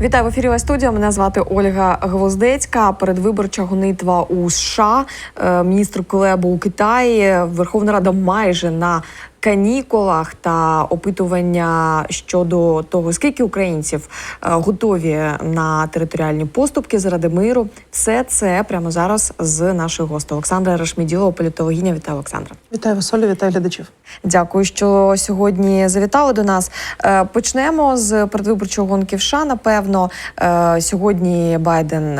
Вітаю в ефірі «Ось студія. Мене звати Ольга Гвоздецька. Передвиборча гонитва у США, е, міністр Кулебу у Китаї. Верховна Рада майже на канікулах та опитування щодо того, скільки українців е, готові на територіальні поступки заради миру. Все це прямо зараз з нашою гостею Олександра Рашміділова, політологиня. Вітаю, Олександра. Вітаю вас, Олю, вітаю глядачів. Дякую, що сьогодні завітали до нас. Е, Почнемо з передвиборчого гонки в США. Напевно, Е, сьогодні Байден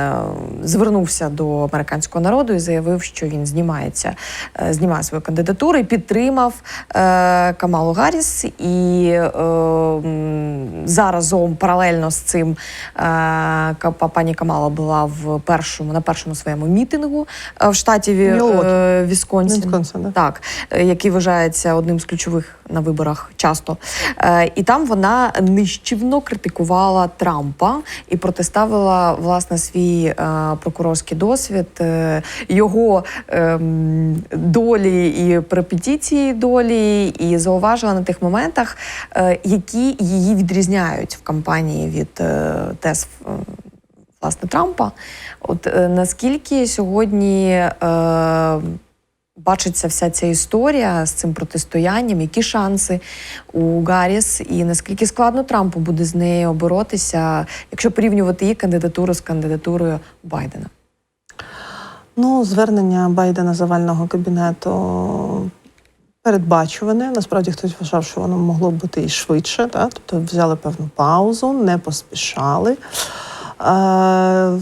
звернувся до американського народу і заявив, що він знімається, е, знімає свою кандидатуру і підтримав е, Камалу Гарріс. І е, заразом паралельно з цим е, пані Камала була в першому на першому своєму мітингу в штаті е, Вісконсін. Вісконсин, да. Так, який вважається одним з ключових на виборах часто. Е, І там вона нищівно критикувала Трампа і протиставила власне свій прокурорський досвід, е, його ем, долі і препетиції долі, і зауважила на тих моментах, е, які її відрізняють в кампанії від ТЕС е, Власне, Трампа, от наскільки сьогодні бачиться вся ця історія з цим протистоянням, які шанси у Гарріс, і наскільки складно Трампу буде з нею боротися, якщо порівнювати її кандидатуру з кандидатурою Байдена? Ну, звернення Байдена завального кабінету передбачуване. Насправді хтось вважав, що воно могло бути і швидше, та? тобто взяли певну паузу, не поспішали. Е,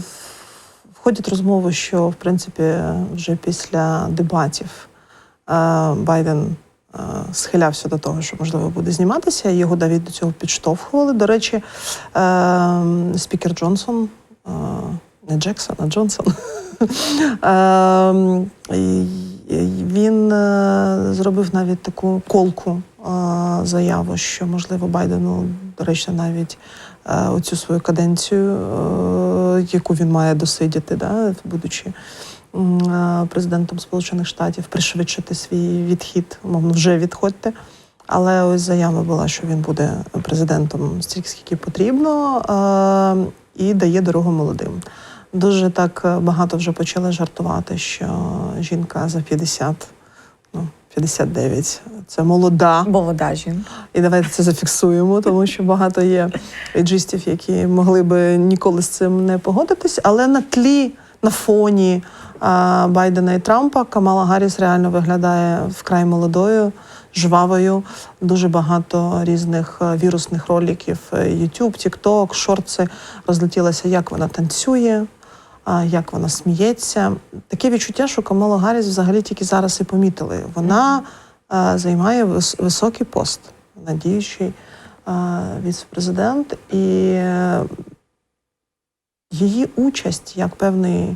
Входять розмови, що в принципі вже після дебатів е, Байден е, схилявся до того, що можливо буде зніматися. Його навіть до цього підштовхували. До речі, е, спікер Джонсон, не Джексон, а Джонсон. Він зробив навіть таку колку заяву, що можливо Байдену, до речі, навіть оцю свою каденцію, е, яку він має досидіти, да, будучи е, президентом Сполучених Штатів, пришвидшити свій відхід, мовно, вже відходьте. Але ось заява була, що він буде президентом стільки, скільки потрібно, е, і дає дорогу молодим. Дуже так е, багато вже почали жартувати, що жінка за 50, ну 59 – це молода. Молода жінка. І давайте це зафіксуємо, тому що багато є еджистів, які могли би ніколи з цим не погодитись. Але на тлі, на фоні а, Байдена і Трампа Камала Гарріс реально виглядає вкрай молодою, жвавою. Дуже багато різних е, вірусних роликів: е, YouTube, TikTok, шорти розлетілося, як вона танцює. Як вона сміється, таке відчуття, що Камала Гарріс взагалі тільки зараз і помітили. Вона займає високий пост, надіючий віце-президент, і е, її участь як певної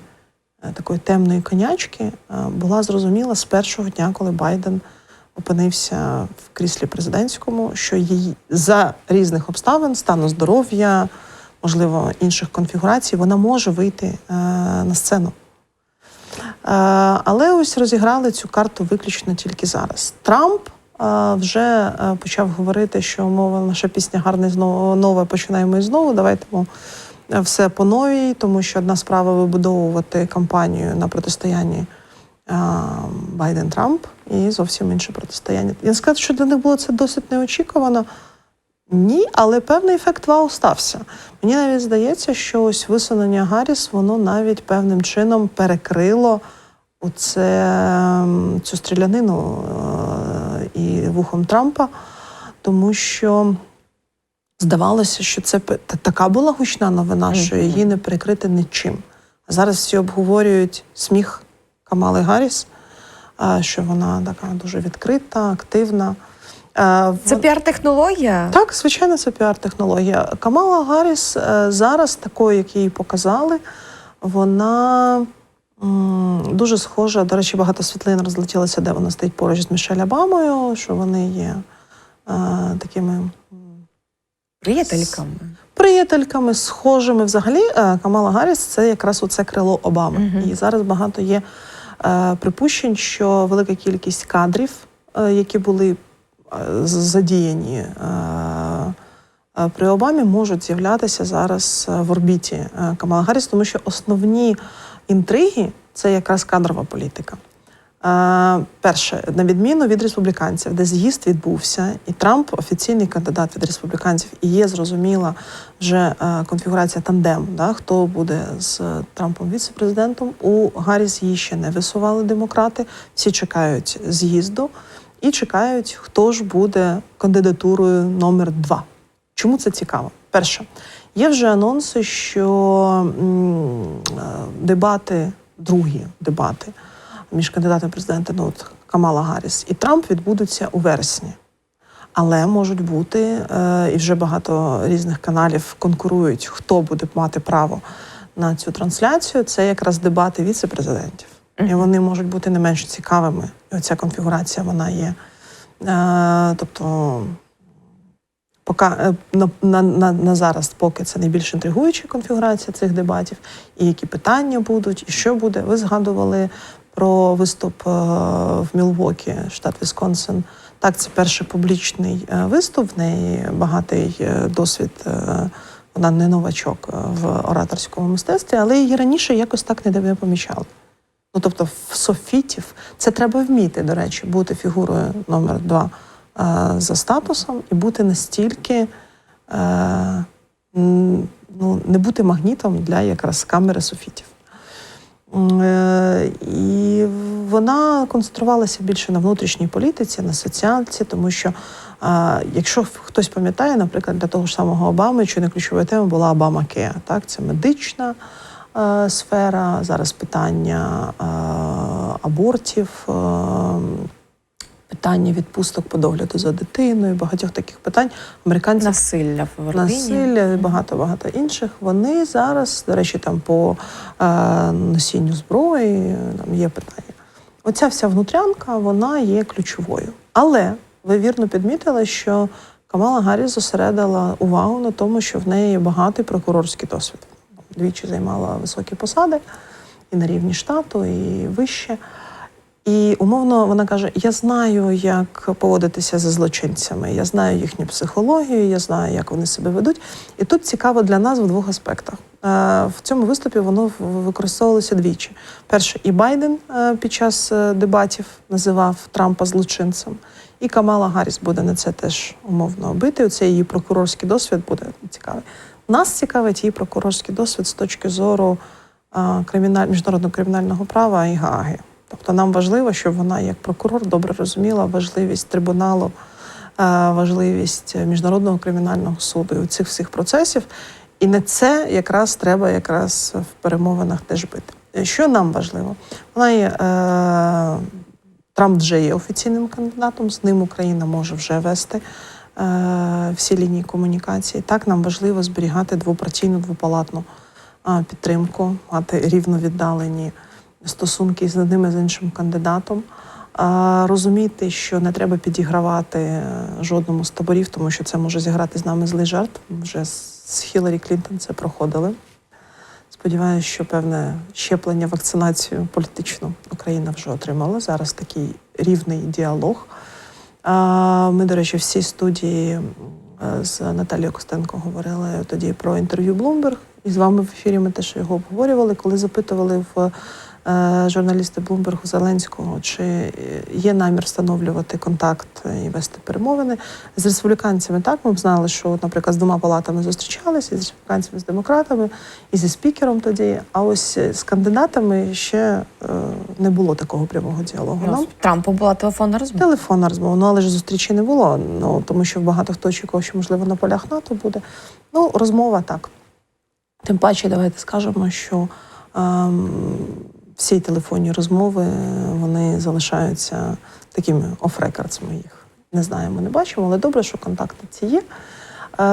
е, такої темної конячки була зрозуміла з першого дня, коли Байден опинився в кріслі президентському, що її за різних обставин, стану здоров'я, можливо, інших конфігурацій, вона може вийти е, на сцену. Е, Але ось розіграли цю карту виключно тільки зараз. Трамп е, вже почав говорити, що мова наша пісня гарна знову нова, починаємо і знову. Давайте все по новій, тому що одна справа вибудовувати кампанію на протистоянні Байден-Трамп і зовсім інше протистояння. Я не сказати, що для них було це досить неочікувано. Ні, але певний ефект вау стався. Мені навіть здається, що ось висунення Гарріс, воно навіть певним чином перекрило оце, цю стрілянину е, і вухом Трампа, тому що здавалося, що це така була гучна новина, що її не перекрити нічим. А зараз всі обговорюють сміх Камали Гарріс, е, що вона така дуже відкрита, активна. Е, Це піар-технологія? так, звичайно, це піар-технологія. Камала Гарріс е, зараз, такою, як її показали, вона дуже схожа. До речі, багато світлин розлетілося, де вона стоїть поруч з Мішель Обамою, що вони є е, такими Приятельками. приятельками, схожими. Взагалі, Камала Гарріс це якраз оце крило Обами. Мгм. І зараз багато є припущень, що велика кількість кадрів, які були задіяні е, е, при Обамі можуть з'являтися зараз е, в орбіті е, Камала Гарріс, тому що основні інтриги це якраз кадрова політика. Е, Перше, на відміну від республіканців, де з'їзд відбувся, і Трамп офіційний кандидат від республіканців, і є зрозуміла вже е, конфігурація тандем, да, хто буде з Трампом віце-президентом. У Гарріс її ще не висували демократи. Всі чекають з'їзду і чекають, хто ж буде кандидатурою номер два. Чому це цікаво? Перше, є вже анонси, що дебати, другі дебати між кандидатом в президенти ну, от Камала Гарріс і Трамп відбудуться у вересні. Але можуть бути, е, і вже багато різних каналів конкурують, хто буде мати право на цю трансляцію. Це якраз дебати віце-президентів. І вони можуть бути не менш цікавими. І оця конфігурація вона є. Е, тобто, поки, е, на, на, на, на зараз, поки це найбільш інтригуюча конфігурація цих дебатів, і які питання будуть, і що буде. Ви згадували про виступ е, в Мілвокі, штат Вісконсин. Так, це перший публічний е, виступ. В неї багатий досвід. Вона не новачок в ораторському мистецтві, але її раніше якось так не не помічали. Ну тобто, в софітів це треба вміти, до речі, бути фігурою номер два е, за статусом і бути настільки. Е, ну, не бути магнітом для якраз камери софітів. Е, І вона концентрувалася більше на внутрішній політиці, на соціальці, тому що а, якщо хтось пам'ятає, наприклад, для того ж самого Обами, чи не ключовою темою була Обама Кеа, так це медична е, сфера, зараз питання е, абортів. е, Питання відпусток по догляду за дитиною, багатьох таких питань американці Насилля в родині. насилля, і багато багато інших. Вони зараз, до речі, там по е, носінню зброї е, там є питання. Оця вся внутрянка вона є ключовою. Але ви вірно підмітили, що Камала Гарріс зосередила увагу на тому, що в неї багатий прокурорський досвід. Двічі займала високі посади і на рівні штату, і вище. І умовно вона каже: Я знаю, як поводитися зі злочинцями, я знаю їхню психологію, я знаю, як вони себе ведуть. І тут цікаво для нас в двох аспектах. Е, В цьому виступі воно використовувалося двічі. Перше, і Байден е, під час е, дебатів називав Трампа злочинцем, і Камала Гарріс буде на це теж умовно бити. Оце її прокурорський досвід буде цікавий. Нас цікавить її прокурорський досвід з точки зору криміналь... міжнародного кримінального права і Гааги. Тобто нам важливо, щоб вона як прокурор добре розуміла важливість трибуналу, важливість міжнародного кримінального суду і цих всіх процесів. І на це якраз треба якраз в перемовинах теж бити. Що нам важливо? Вона є е, Трамп вже є офіційним кандидатом, з ним Україна може вже вести всі лінії комунікації. Так нам важливо зберігати двопартійну, двопалатну е, підтримку, мати рівно віддалені стосунки з одним і з іншим кандидатом. Розуміти, що не треба підігравати е, жодному з таборів, тому що це може зіграти з нами злий жарт. Вже з Хіларі Клінтон це проходили. Сподіваюся, що певне щеплення, вакцинацію політичну Україна вже отримала. Зараз такий рівний діалог. Ми, до речі, всі студії е, з Наталією Костенко говорили тоді про інтерв'ю Блумберг. І з вами в ефірі ми теж його обговорювали, коли запитували в журналісти Bloomberg Зеленського, чи е, є намір встановлювати контакт і вести перемовини з республіканцями. Так ми б знали, що, наприклад, з двома палатами зустрічалися і з республіканцями, з демократами, і зі спікером тоді. А ось е, з кандидатами ще е, не було такого прямого діалогу. Ну, Нам з Трампу була телефонна розмова. Телефонна розмова, ну але ж зустрічі не було. Ну тому що багато хто очікував, що можливо на полях НАТО буде. Ну, розмова так. Тим паче, давайте скажемо, що ем, всі телефонні розмови вони залишаються такими оф-рекордс. Ми їх не знаємо, не бачимо, але добре, що контакти ці є. Е,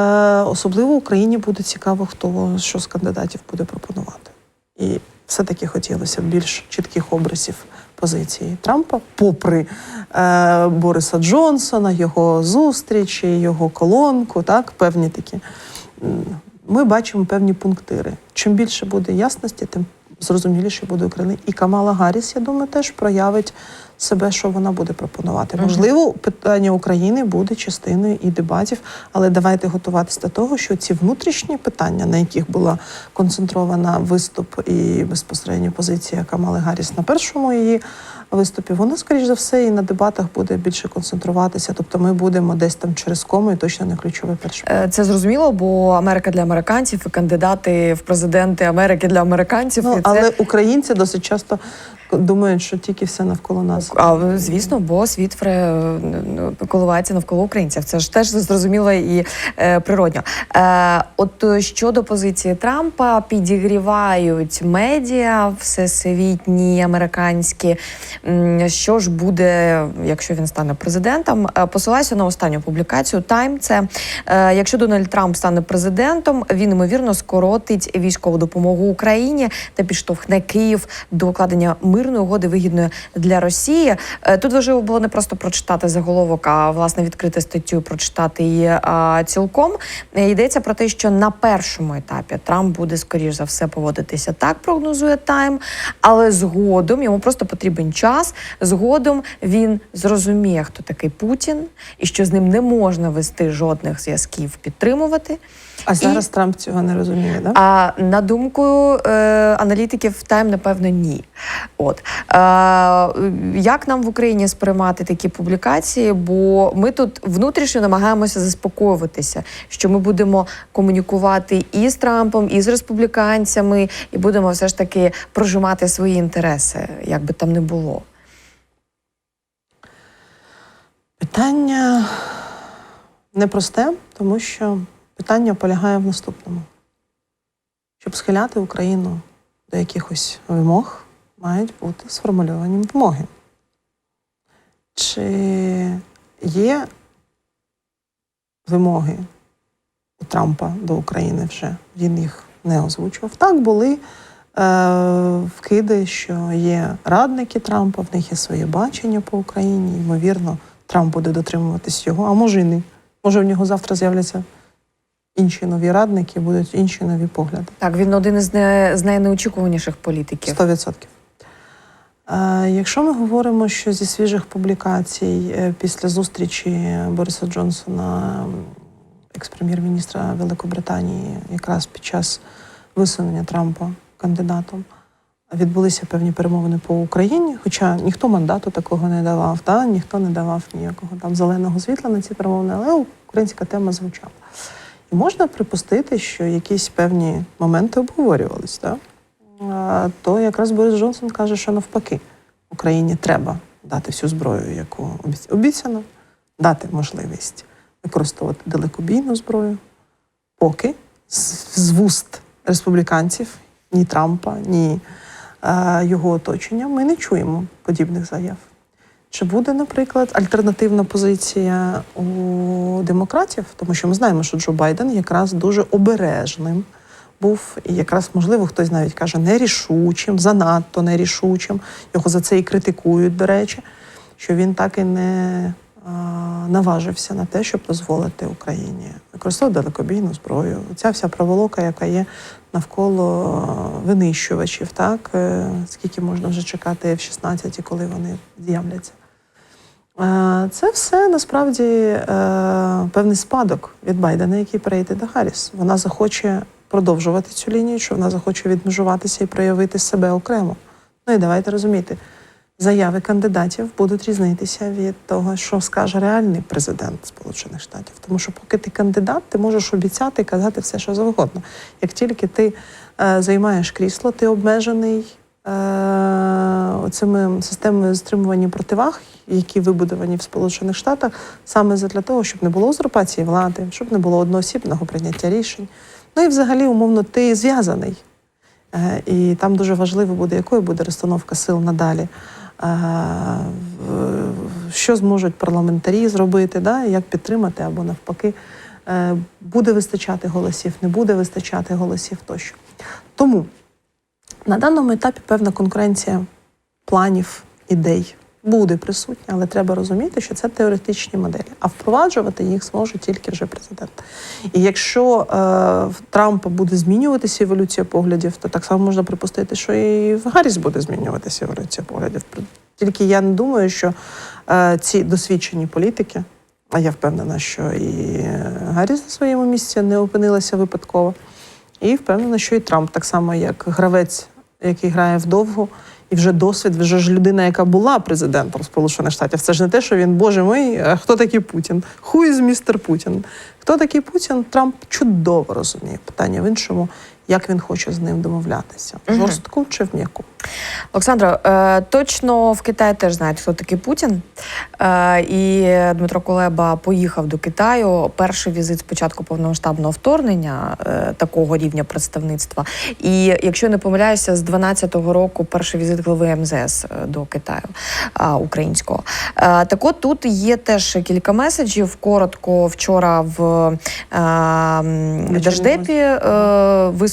особливо Україні буде цікаво, хто що з кандидатів буде пропонувати. І все-таки хотілося б більш чітких образів позиції Трампа, попри е, Бориса Джонсона, його зустрічі, його колонку, так, певні такі. Ми бачимо певні пунктири. Чим більше буде ясності, тим зрозуміліше буде України. І Камала Гарріс, я думаю, теж проявить себе, що вона буде пропонувати. Угу. Можливо, питання України буде частиною і дебатів, але давайте готуватися до того, що ці внутрішні питання, на яких була концентрована виступ і безпосередньо позиція Камали Гарріс на першому її виступі, вона, скоріш за все, і на дебатах буде більше концентруватися. Тобто ми будемо десь там через кому і точно не ключове перше. Е, Це зрозуміло, бо Америка для американців і кандидати в президенти Америки для американців. Ну, і це... але українці досить часто думають, що тільки все навколо нас. А, звісно, бо світ фре- ну, коливається навколо українців. Це ж теж зрозуміло і е, природньо. Е, от е, щодо позиції Трампа, підігрівають медіа всесвітні американські. Що ж буде, якщо він стане президентом? Е, Посилаюся на останню публікацію. Тайм це е, якщо Дональд Трамп стане президентом, він ймовірно скоротить військову допомогу Україні та підштовхне Київ до укладення мирної угоди вигідної для Росії. Е, Тут важливо було не просто прочитати заголовок, а власне відкрити статтю, прочитати її цілком. Йдеться про те, що на першому етапі Трамп буде скоріш за все поводитися так, прогнозує Тайм, але згодом йому просто потрібен час. Згодом він зрозуміє, хто такий Путін, і що з ним не можна вести жодних зв'язків, підтримувати. А зараз Трамп цього не розуміє, да? А на думку е, аналітиків, Тайм, напевно, ні. От е, як нам в Україні сприймати такі публікації? Бо ми тут внутрішньо намагаємося заспокоюватися, що ми будемо комунікувати і з Трампом, і з республіканцями, і будемо все ж таки прожимати свої інтереси, як би там не було. Питання непросте, тому що питання полягає в наступному. Щоб схиляти Україну до якихось вимог, мають бути сформульовані вимоги. Чи є вимоги у Трампа до України вже? Він їх не озвучував. Так, були е, вкиди, що є радники Трампа, в них є своє бачення по Україні. Ймовірно, Трамп буде дотримуватись його, а може і не. Може, в нього завтра з'являться інші нові радники, будуть інші нові погляди. Так, він один із не, з найнеочікуваніших політиків. 100%. Е, Якщо ми говоримо, що зі свіжих публікацій е, після зустрічі Бориса Джонсона, екс-прем'єр-міністра Великобританії, якраз під час висунення Трампа кандидатом, відбулися певні перемовини по Україні, хоча ніхто мандату такого не давав, та? ніхто не давав ніякого там зеленого світла на ці перемовини, але українська тема звучала. Можна припустити, що якісь певні моменти обговорювались, так? А, то якраз Борис Джонсон каже, що навпаки, Україні треба дати всю зброю, яку обіцяно, дати можливість використовувати далекобійну зброю, поки з, вуст республіканців, ні Трампа, ні його оточення, ми не чуємо подібних заяв. Чи буде, наприклад, альтернативна позиція у демократів? Тому що ми знаємо, що Джо Байден якраз дуже обережним був, і якраз, можливо, хтось навіть каже нерішучим, занадто нерішучим. Його за це і критикують, до речі, що він так і не а, наважився на те, щоб дозволити Україні використовувати далекобійну зброю. Ця вся проволока, яка є навколо винищувачів, так е, скільки можна вже чекати F-16, і коли вони з'являться. Е, Це все насправді е, певний спадок від Байдена, який перейде до Харріс. Вона захоче продовжувати цю лінію, що вона захоче відмежуватися і проявити себе окремо. Ну і давайте розуміти, заяви кандидатів будуть різнитися від того, що скаже реальний президент Сполучених Штатів. Тому що поки ти кандидат, ти можеш обіцяти і казати все, що завгодно. Як тільки ти е, займаєш крісло, ти обмежений цими системами стримування противаг, які вибудовані в Сполучених Штатах, саме для того, щоб не було узурпації влади, щоб не було одноосібного прийняття рішень. Ну і взагалі, умовно, ти зв'язаний. Е, І там дуже важливо буде, якою буде розстановка сил надалі. Е, Що зможуть парламентарі зробити, да? як підтримати або навпаки, е, буде вистачати голосів, не буде вистачати голосів тощо. Тому на даному етапі певна конкуренція планів, ідей буде присутня, але треба розуміти, що це теоретичні моделі, а впроваджувати їх зможе тільки вже президент. І якщо е, в Трампа буде змінюватися еволюція поглядів, то так само можна припустити, що і в Гарріс буде змінюватися еволюція поглядів. Тільки я не думаю, що е, ці досвідчені політики, а я впевнена, що і Гарріс на своєму місці не опинилася випадково. І впевнена, що і Трамп, так само як гравець, який грає вдовго, і вже досвід, вже ж людина, яка була президентом Сполучених Штатів. Це ж не те, що він, боже мій, хто такий Путін? Who is містер Путін? Хто такий Путін? Трамп чудово розуміє питання в іншому, як він хоче з ним домовлятися. Мгм. Жорстку чи в м'яку? Олександро, е, точно в Китаї теж знають, хто такий Путін. Е, і Дмитро Кулеба поїхав до Китаю. Перший візит спочатку повномасштабного вторгнення е, такого рівня представництва. І якщо не помиляюся, з 12-го року перший візит глави МЗС до Китаю українського. Так от тут є теж кілька меседжів. Коротко вчора в Держдепі е,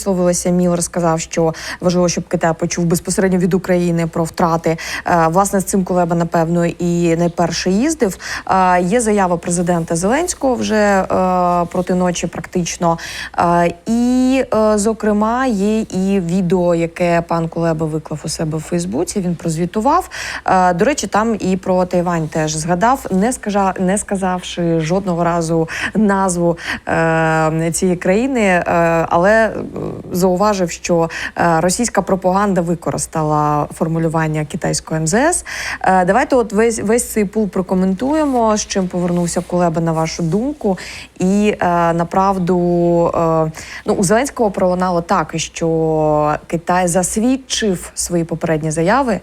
висловилися. Міллер сказав, що важливо, щоб Китай почув безпосередньо від України про втрати. Е, Власне, з цим Кулеба, напевно, і найперше їздив. Е, Є заява президента Зеленського вже е, проти ночі, практично. І, зокрема, є і відео, яке пан Кулеба виклав у себе в Фейсбуці. Він прозвітував. До речі, там і про Тайвань теж згадав, не скажа, не сказавши жодного разу назву цієї країни, але зауважив, що е, російська пропаганда використала формулювання китайського МЗС. Е, Давайте, от весь весь цей пул прокоментуємо, з чим повернувся Кулеба на вашу думку. І е, направду ну у Зеленського пролунало так, що Китай засвідчив свої попередні заяви.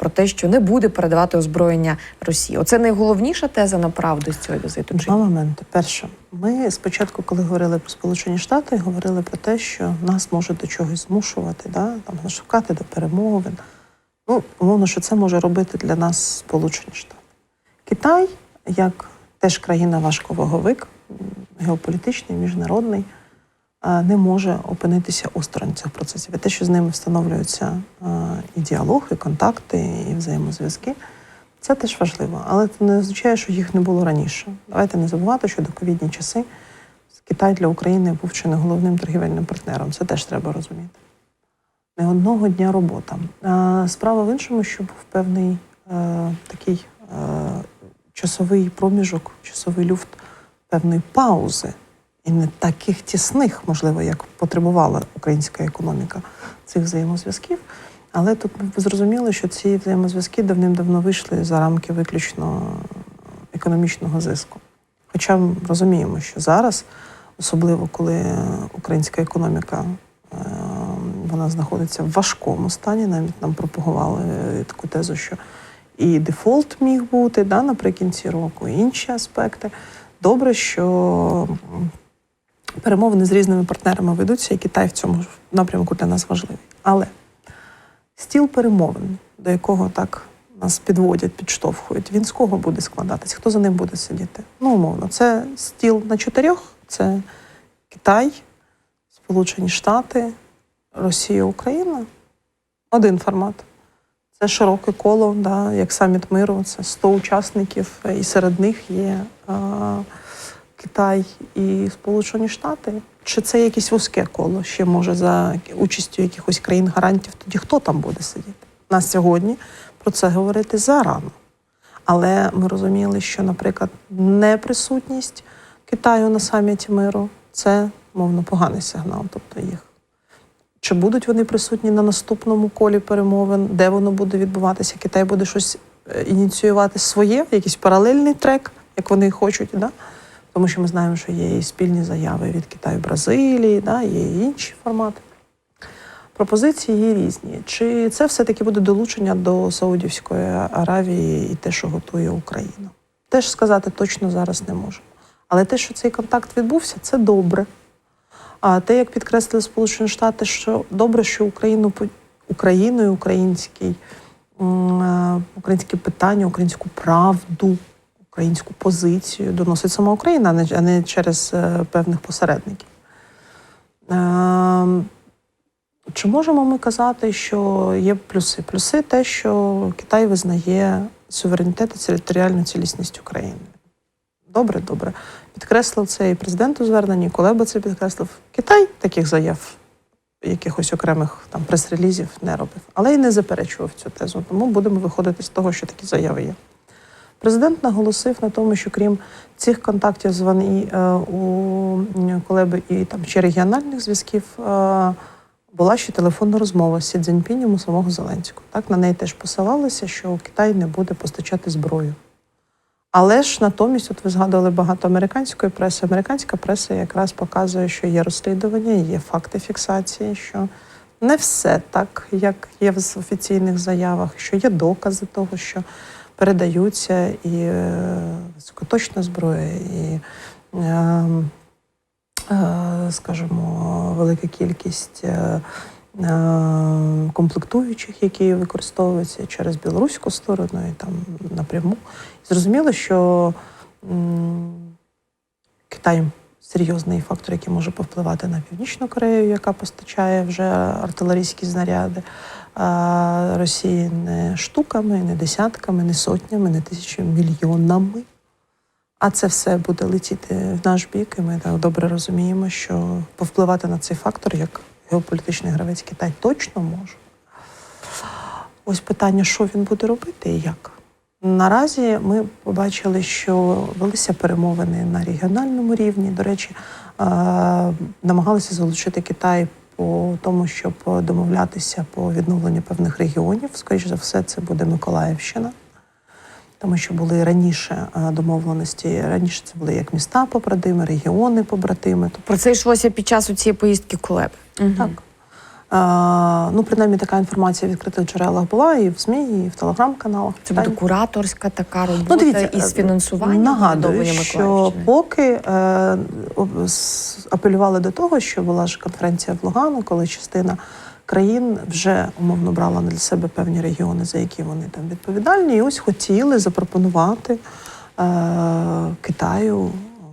Про те, що не буде передавати озброєння Росії, оце найголовніша теза направду з цього візиту. Два моменти. Перше, ми спочатку, коли говорили про Сполучені Штати, говорили про те, що нас може до чогось змушувати, да? там шукати до перемовин. Ну, умовно, що це може робити для нас Сполучені Штати. Китай, як теж країна важковаговик, геополітичний, міжнародний, не може опинитися осторонь цих процесів. І те, що з ними встановлюються е, і діалог, і контакти, і взаємозв'язки, це теж важливо, але це не означає, що їх не було раніше. Давайте не забувати, що до ковідні часи Китай для України був чи не головним торгівельним партнером. Це теж треба розуміти. Не одного дня робота. Справа в іншому, що був певний е, такий е, часовий проміжок, часовий люфт певної паузи, і не таких тісних, можливо, як потребувала українська економіка цих взаємозв'язків. Але тут ми зрозуміли, що ці взаємозв'язки давним-давно вийшли за рамки виключно економічного зиску. Хоча ми розуміємо, що зараз, особливо коли українська економіка е, вона знаходиться в важкому стані, навіть нам пропагували таку тезу, що і дефолт міг бути да, наприкінці року, і інші аспекти. Добре, що перемовини з різними партнерами ведуться, і Китай в цьому напрямку для нас важливий. Але стіл перемовин, до якого так нас підводять, підштовхують, він з кого буде складатись? Хто за ним буде сидіти? Ну, умовно, це стіл на чотирьох: це Китай, Сполучені Штати, Росія, Україна. Один формат. Це широке коло, да, як саміт миру, це 100 учасників, і серед них є а, Китай і Сполучені Штати. Чи це якесь вузьке коло ще може за участю якихось країн-гарантів? Тоді хто там буде сидіти? На сьогодні про це говорити зарано. Але ми розуміли, що, наприклад, неприсутність Китаю на саміті миру це мовно поганий сигнал. Тобто їх чи будуть вони присутні на наступному колі перемовин, де воно буде відбуватися? Китай буде щось е, ініціювати своє, якийсь паралельний трек, як вони хочуть, да? Тому що ми знаємо, що є і спільні заяви від Китаю, Бразилії, да? є і інші формати. Пропозиції є різні. Чи це все-таки буде долучення до Саудівської Аравії і те, що готує Україна? Теж сказати точно зараз не можемо. Але те, що цей контакт відбувся, це добре. А те, як підкреслили Сполучені Штати, що добре, що Україну Україною, український, е, українське питання, українську правду, українську позицію доносить сама Україна, а не- через е, певних посередників. Ем, Чи можемо ми казати, що є плюси? Плюси те, що Китай визнає суверенітет і територіальну цілісність України. Добре, добре. Підкреслив це і президент у зверненні, і Кулеба це підкреслив. Китай таких заяв, якихось окремих там прес-релізів не робив, але й не заперечував цю тезу. Тому будемо виходити з того, що такі заяви є. Президент наголосив на тому, що крім цих контактів з Ван е, у м, Кулеби і там ще регіональних зв'язків. е, була ще телефонна розмова з Сі Цзіньпінем у самого Зеленського. Так на неї теж посилалися, що Китай не буде постачати зброю. Але ж натомість, от ви згадували багато американської преси. Американська преса якраз показує, що є розслідування, є факти фіксації, що не все так, як є в офіційних заявах, що є докази того, що передаються і е, високоточна зброя, і, е, е, скажімо, велика кількість. Е, комплектуючих, які використовуються через білоруську сторону і там напряму. Зрозуміло, що Китай серйозний фактор, який може повпливати на Північну Корею, яка постачає вже артилерійські знаряди. Росії не штуками, не десятками, не сотнями, не тисячами, мільйонами. А це все буде летіти в наш бік, і ми так добре розуміємо, що повпливати на цей фактор як геополітичний гравець Китай точно може. Ось питання, що він буде робити і як. Наразі ми побачили, що велися перемовини на регіональному рівні. До речі, намагалися залучити Китай по тому, щоб домовлятися по відновленню певних регіонів. Скоріше за все, це буде Миколаївщина. Тому що були раніше е, домовленості, раніше це були як міста побратими, регіони побратими. Про це йшлося під час у цієї поїздки Кулеби. так. Ну, принаймні, така інформація в відкритих джерелах була і в ЗМІ, і в телеграм-каналах. Це буде кураторська така робота Ну, дивіться, із фінансуванням Нагадую, що поки е, апелювали до того, що була ж конференція в Лугану, коли частина країн вже умовно брала для себе певні регіони, за які вони там відповідальні, і ось хотіли запропонувати е, Китаю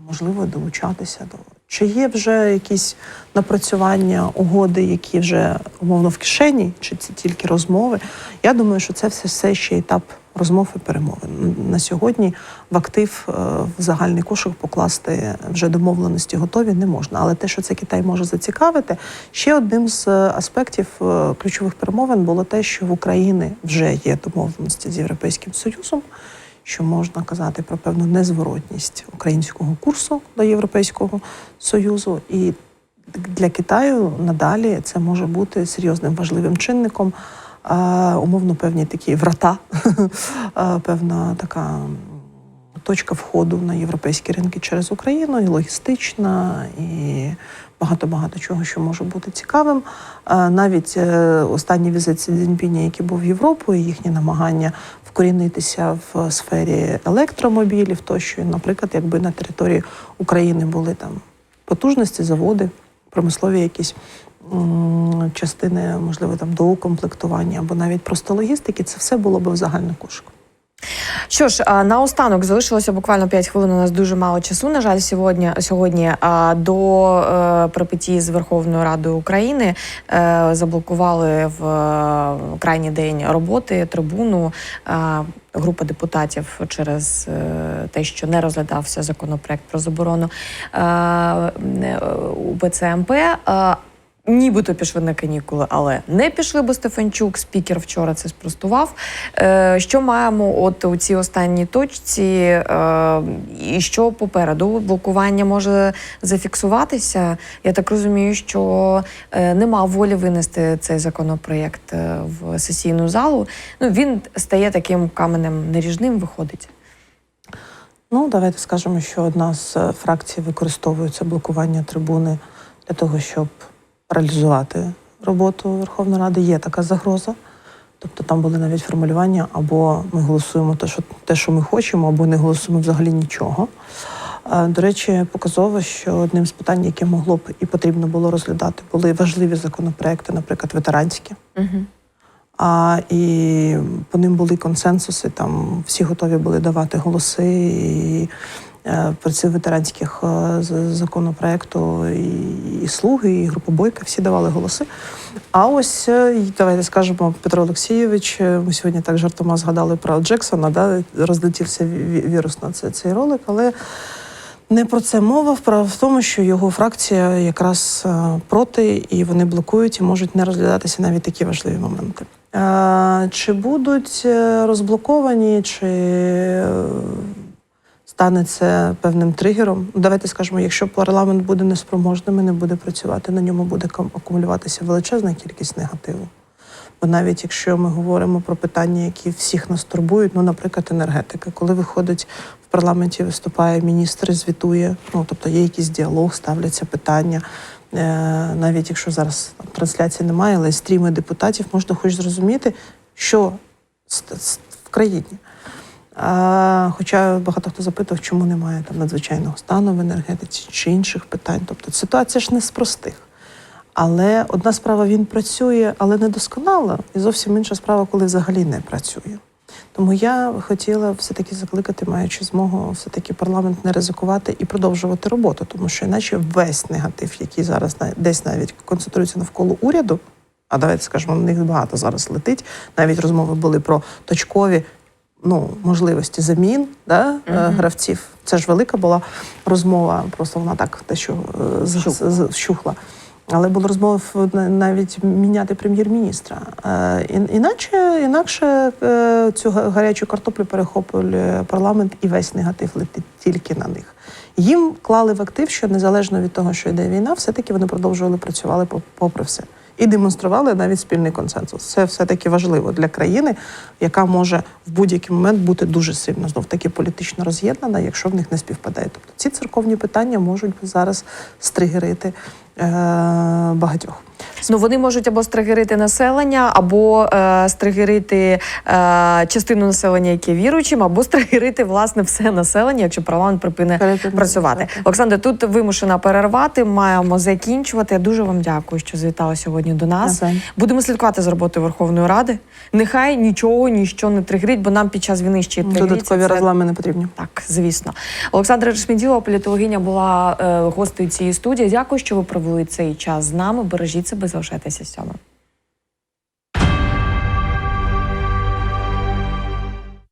можливо долучатися до. Чи є вже якісь напрацювання, угоди, які вже умовно в кишені, чи це тільки розмови? Я думаю, що це все, все ще етап розмов і перемовин. На сьогодні в актив е, в загальний кошик покласти вже домовленості готові не можна. Але те, що це Китай може зацікавити, ще одним з е, аспектів е, ключових перемовин було те, що в Україні вже є домовленості з Європейським Союзом. Що можна казати про певну незворотність українського курсу до Європейського Союзу, і для Китаю надалі це може бути серйозним важливим чинником. Умовно, певні такі врата, певна така точка входу на європейські ринки через Україну, і логістична, і багато-багато чого, що може бути цікавим. Е, Навіть е, останній візит Сі який був в Європу, і їхні намагання вкорінитися в сфері електромобілів, тощо, наприклад, якби на території України були там потужності, заводи, промислові якісь частини, можливо, там доукомплектування або навіть просто логістики, це все було б в загальну кошику. Що ж, наостанок залишилося буквально 5 хвилин. У нас дуже мало часу. На жаль, сьогодні сьогодні до е, припеті з Верховною Радою України е, заблокували в е, крайній день роботи трибуну. Група депутатів через те, що не розглядався законопроект про заборону УПЦ МП. Е, Нібито пішли на канікули, але не пішли, бо Стефанчук, спікер вчора це спростував. Е, що маємо от у цій останній точці, е, і що попереду? Блокування може зафіксуватися. Я так розумію, що е, нема волі винести цей законопроєкт е, в сесійну залу. Ну він стає таким каменем неріжним, виходить. Ну, давайте скажемо, що одна з фракцій використовує це блокування трибуни для того, щоб паралізувати роботу Верховної Ради. Є така загроза. Тобто там були навіть формулювання, або ми голосуємо те, що, те, що ми хочемо, або не голосуємо взагалі нічого. Е, До речі, показово, що одним з питань, яке могло б і потрібно було розглядати, були важливі законопроекти, наприклад, ветеранські. Угу. А, і по ним були консенсуси, там всі готові були давати голоси. І е, про ці ветеранських е, законопроекту і, слуги, і група Бойка всі давали голоси. А ось е, давайте скажемо, Петро Олексійович. Ми сьогодні так жартома згадали про Джексона, да, розлетівся ві- вірус на це, цей ролик, але. Не про це мова. Вправа в тому, що його фракція якраз проти, і вони блокують і можуть не розглядатися навіть такі важливі моменти. Чи будуть розблоковані, чи стане це певним тригером? Ну, Давайте скажемо, якщо парламент буде неспроможним і не буде працювати, на ньому буде акумулюватися величезна кількість негативу. Бо навіть якщо ми говоримо про питання, які всіх нас турбують, ну, наприклад, енергетика, коли виходить в парламенті, виступає міністр, звітує, ну тобто є якийсь діалог, ставляться питання. Е, навіть якщо зараз там, трансляції немає, але стріми депутатів можна хоч зрозуміти, що в країні. А, хоча багато хто запитав, чому немає там надзвичайного стану в енергетиці чи інших питань. Тобто ситуація ж не з простих. Але одна справа він працює, але не досконало, і зовсім інша справа, коли взагалі не працює. Тому я хотіла все-таки закликати, маючи змогу, все-таки парламент не ризикувати і продовжувати роботу, тому що іначе весь негатив, який зараз десь навіть концентрується навколо уряду, а давайте скажемо, на них багато зараз летить. Навіть розмови були про точкові ну, можливості замін да, е, гравців. Це ж велика була розмова, просто вона так е, з- з- вщухла. Але була розмова навіть міняти прем'єр-міністра. Е, Іначе, інакше е, цю гарячу картоплю перехоплює парламент і весь негатив летить тільки на них. Їм клали в актив, що незалежно від того, що йде війна, все-таки вони продовжували працювати попри все. І демонстрували навіть спільний консенсус. Це все-таки важливо для країни, яка може в будь-який момент бути дуже сильно знов таки політично роз'єднана, якщо в них не співпадає. Тобто ці церковні питання можуть зараз стригерити багатьох. Ну вони можуть або стригерити населення, або е, стригерити е, частину населення, яке віруючим, або стригерити власне все населення, якщо парламент припине Перепине працювати. Олександр, тут вимушена перервати. Маємо закінчувати. Я дуже вам дякую, що завітали сьогодні до нас. Навзаєм. Будемо слідкувати за роботою Верховної Ради. Нехай нічого, ніщо не тригерить, бо нам під час війни ще й. Додаткові Це розлами не потрібні. так, звісно. Олександра Решміділова, політологиня, була е, гостею цієї студії. Дякую, що ви провели цей час з нами. Бережіть себе, залишайтеся цьому.